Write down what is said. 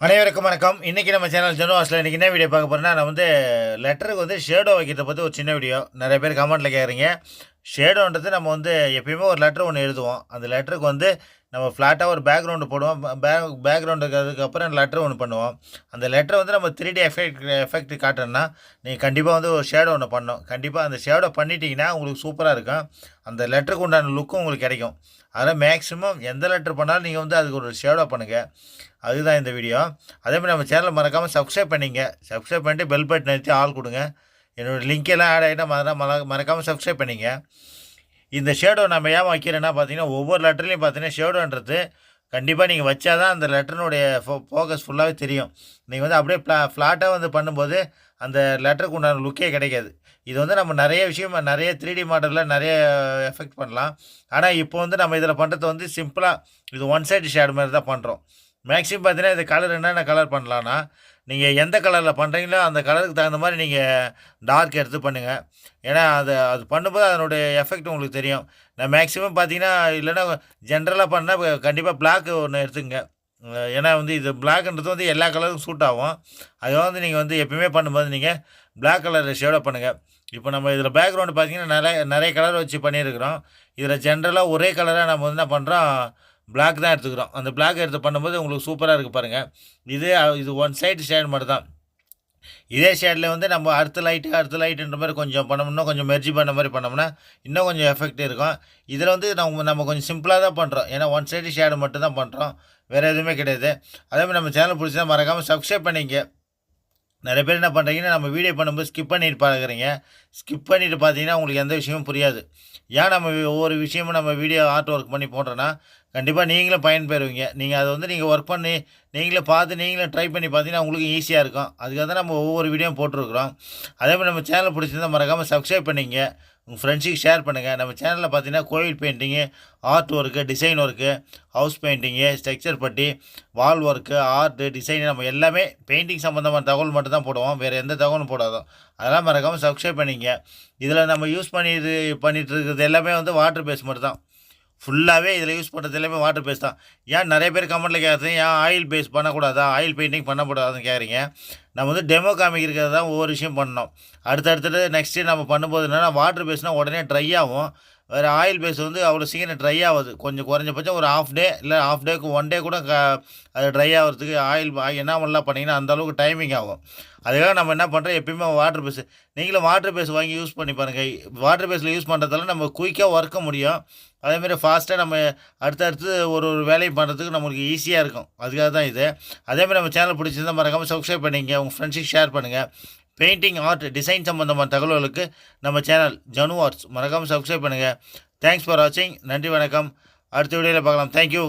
அனைவருக்கும் வணக்கம். இன்றைக்கி நம்ம சேனல் ஜெனு வாஸில் இன்றைக்கி என்ன வீடியோ பார்க்க போகிறேன்னா நான் வந்து லெட்டருக்கு வந்து ஷேடோ வைக்கிறத பற்றி ஒரு சின்ன வீடியோ நிறைய பேர் கமெண்ட்டில் கேட்குறீங்க ஷேடோன்றது நம்ம வந்து எப்பயுமே ஒரு லெட்டர் ஒன்று எழுதுவோம். அந்த லெட்டருக்கு வந்து நம்ம ஃப்ளாட்டாக ஒரு பேக்ரவுண்டு போடுவோம். பேக் பேக்ரவுண்டுக்கு அதுக்கப்புறம் லெட்டர் ஒன்று பண்ணுவோம். அந்த லெட்டரை வந்து நம்ம த்ரீ டி எஃபெக்ட் எஃபெக்ட் காட்டணும்னா நீங்கள் கண்டிப்பாக வந்து ஒரு ஷேடோ ஒன்று பண்ணணும். கண்டிப்பாக அந்த ஷேடோ பண்ணிட்டீங்கன்னா உங்களுக்கு சூப்பராக இருக்கும். அந்த லெட்டருக்கு உண்டான லுக்கும் உங்களுக்கு கிடைக்கும். அதனால் மேக்ஸிமம் எந்த லெட்டர் பண்ணாலும் நீங்கள் வந்து அதுக்கு ஒரு ஷேடோ பண்ணுங்கள் அதுதான் இந்த வீடியோ அதே மாதிரி நம்ம சேனலை மறக்காமல் சப்ஸ்கிரைப் பண்ணிங்க. சப்ஸ்கிரைப் பண்ணிட்டு பெல் பட்டன் நிறுத்தி ஆள் கொடுங்க. என்னோடய லிங்க் எல்லாம் ஆட் ஆகிட்டா மற மற மறக்காமல் சப்ஸ்கிரைப் பண்ணிங்க. இந்த ஷேடோ நம்ம ஏன் வைக்கிறேன்னா பார்த்தீங்கன்னா ஒவ்வொரு லெட்டர்லையும் பார்த்தீங்கன்னா ஷேடோன்றது கண்டிப்பாக நீங்கள் வச்சா தான் அந்த லெட்டர்னுடைய ஃபோ ஃபோக்கஸ் ஃபுல்லாகவே தெரியும். நீங்கள் வந்து அப்படியே ஃப்ளா ஃப்ளாட்டாக வந்து பண்ணும்போது அந்த லெட்டருக்கு உண்டான லுக்கே கிடைக்காது. இது வந்து நம்ம நிறைய விஷயம் நிறைய த்ரீ டி மாடலில் நிறைய எஃபெக்ட் பண்ணலாம். ஆனால் இப்போ வந்து நம்ம இதில் பண்ணுறது வந்து சிம்பிளாக இது ஒன் சைடு ஷேடு மாதிரி தான் பண்ணுறோம் மேக்ஸிமம் பார்த்தீங்கன்னா இது கலர் என்னென்ன கலர் பண்ணலான்னா நீங்கள் எந்த கலரில் பண்ணுறீங்களோ அந்த கலருக்கு தகுந்த மாதிரி நீங்கள் டார்க் எடுத்து பண்ணுங்கள் ஏன்னா அது அது பண்ணும்போது அதனுடைய எஃபெக்ட் உங்களுக்கு தெரியும். நான் மேக்ஸிமம் பார்த்தீங்கன்னா இல்லைன்னா ஜென்ரலாக பண்ணால் கண்டிப்பாக பிளாக் ஒன்று எடுத்துங்க ஏன்னா வந்து இது பிளாக்ன்றது வந்து எல்லா கலருக்கும் சூட் ஆகும். அதை வந்து நீங்கள் வந்து எப்பயுமே பண்ணும்போது நீங்கள் பிளாக் கலர் ஷேடோ பண்ணுங்கள் இப்போ நம்ம இதில் பேக்ரவுண்டு பார்த்தீங்கன்னா நிறைய நிறைய கலர் வச்சு பண்ணியிருக்கிறோம். இதில் ஜென்ரலாக ஒரே கலராக நம்ம வந்து என்ன பண்ணுறோம் பிளாக் தான் எடுத்துக்கிறோம். அந்த பிளாக் எடுத்து பண்ணும்போது உங்களுக்கு சூப்பராக இருக்குது பாருங்கள் இதே இது ஒன் சைடு ஷேட் மட்டும் தான் இதே ஷேடில் வந்து நம்ம அடுத்த லைட்டு அடுத்த லைட்டுன்ற மாதிரி கொஞ்சம் பண்ணோம்னா கொஞ்சம் மெர்ஜி பண்ண மாதிரி பண்ணோம்னா இன்னும் கொஞ்சம் எஃபெக்ட் இருக்கும். இதில் வந்து நம்ம நம்ம கொஞ்சம் சிம்பிளாக தான் பண்ணுறோம் ஏன்னா ஒன் சைடு ஷேடு மட்டும் தான் பண்ணுறோம் வேறு எதுவுமே கிடையாது. அதே மாதிரி நம்ம சேனல் பிடிச்சா மறக்காமல் சப்ஸ்கிரைப் பண்ணிங்க நிறைய பேர் என்ன பண்ணுறீங்கன்னா நம்ம வீடியோ பண்ணும்போது ஸ்கிப் பண்ணிட்டு பார்க்குறீங்க ஸ்கிப் பண்ணிவிட்டு பார்த்தீங்கன்னா உங்களுக்கு எந்த விஷயமும் புரியாது. ஏன் நம்ம ஒவ்வொரு விஷயமும் நம்ம வீடியோ ஆர்ட் ஒர்க் பண்ணி போடுறோன்னா கண்டிப்பாக நீங்களும் பயன்பெறுவீங்க. நீங்கள் அதை வந்து நீங்கள் ஒர்க் பண்ணி நீங்களே பார்த்து நீங்களே ட்ரை பண்ணி பார்த்தீங்கன்னா உங்களுக்கு ஈஸியாக இருக்கும். அதுக்காக தான் நம்ம ஒவ்வொரு வீடியோவும் போட்டிருக்கிறோம். அதே மாதிரி நம்ம சேனல் பிடிச்சிருந்தா மறக்காமல் சப்ஸ்கிரைப் பண்ணிங்க உங்கள் ஃப்ரெண்ட்ஸுக்கு ஷேர் பண்ணுங்கள் நம்ம சேனலில் பார்த்தீங்கன்னா கோயில் painting art work design work house painting structure putty wall work art design நம்ம எல்லாமே பெயிண்டிங் சம்மந்தமான தகவல் மட்டும் தான் போடுவோம். வேறு எந்த தகவலும் போடாதோம். அதெல்லாம் மறக்காமல் சப்ஸ்கிரைப் பண்ணிங்க இதில் நம்ம யூஸ் பண்ணிட்டு பண்ணிகிட்டு இருக்கிறது எல்லாமே வந்து வாட்டர் பேஸ் மட்டும் தான். ஃபுல்லாகவே இதில் யூஸ் பண்ணுறது எல்லாமே வாட்டர் பேஸ் தான். ஏன் நிறைய பேர் கமெண்ட்டில் கேட்குறது ஏன் ஆயில் பேஸ் பண்ணக்கூடாதா? ஆயில் பெயிண்டிங் பண்ணக்கூடாதுன்னு கேட்குறீங்க நம்ம வந்து டெமோ காமிக்கிறது தான் ஒவ்வொரு விஷயம் பண்ணோம் அடுத்தடுத்தது நெக்ஸ்ட்டு நம்ம பண்ணும்போது என்னென்னா வாட்டர் பேஸ்னால் உடனே ட்ரை ஆகும். வேறு ஆயில் பேஸ் வந்து அவ்வளோ சீக்கிரம் ட்ரை ஆகுது. கொஞ்சம் குறைஞ்சபட்சம் ஒரு ஆஃப் டே இல்லை ஆஃப் டேக்கு ஒன் டே கூட க அது ட்ரை ஆகிறதுக்கு ஆயில் என்ன பண்ணலாம் பண்ணிங்கன்னா அந்த அளவுக்கு டைமிங் ஆகும். அதுக்காக நம்ம என்ன பண்ணுறோம் எப்பயுமே வாட்டர் பேஸ் நீங்களும் வாட்டர் பேஸ் வாங்கி யூஸ் பண்ணி பாருங்கள் வாட்டர் பேஸில் யூஸ் பண்ணுறதால நம்ம குயிக்காக ஒர்க்க முடியும். அதேமாரி ஃபாஸ்ட்டாக நம்ம அடுத்தடுத்து ஒரு ஒரு வேலையும் பண்ணுறதுக்கு நம்மளுக்கு ஈஸியாக இருக்கும். அதுக்காக தான் இது அதேமாதிரி நம்ம சேனல் பிடிச்சிருந்தால் மறக்காமல் சப்ஸ்கிரைப் பண்ணிங்க உங்கள் ஃப்ரெண்ட்ஸுக்கு ஷேர் பண்ணுங்கள் பெயிண்டிங் ஆர்ட் டிசைன் சம்மந்தமான தகவல்களுக்கு நம்ம சேனல் ஜனு ஆர்ட்ஸ் மறக்காமல் சப்ஸ்கிரைப் பண்ணுங்கள் தேங்க்ஸ் ஃபார் வாட்சிங் நன்றி வணக்கம். அடுத்த வீடியோவில் பார்க்கலாம். தேங்க்யூ